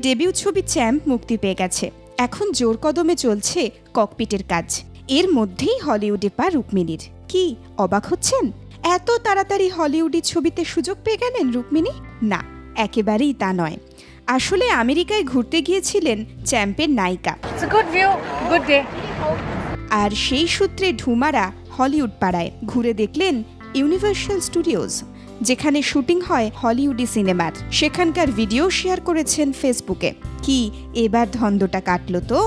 Debut ছবি champ মুক্তি পেয়ে গেছে। এখন জোর কদমে চলছে ককপিটের কাজ। এর মধ্যেই হলিউডে পা রুক্মিণীর। কি অবাক হচ্ছেন? এত তাড়াতাড়ি হলিউডি ছবিতে সুযোগ পেয়ে গেলেন রুক্মিণী? না একেবারেই তা নয়। আসলে আমেরিকায় ঘুরতে গিয়েছিলেন চ্যাম্পের নায়িকা. আর সেই সূত্রে ঢুমারা হলিউড পাড়ায় ঘুরে দেখলেন ইউনিভার্সাল স্টুডিওজ। যেখানে শুটিং হয় হলিউডি সিনেমার। সেখানকার ভিডিও শেয়ার করেছেন ফেসবুকে। কি এবার ধন্দটা কাটল তো?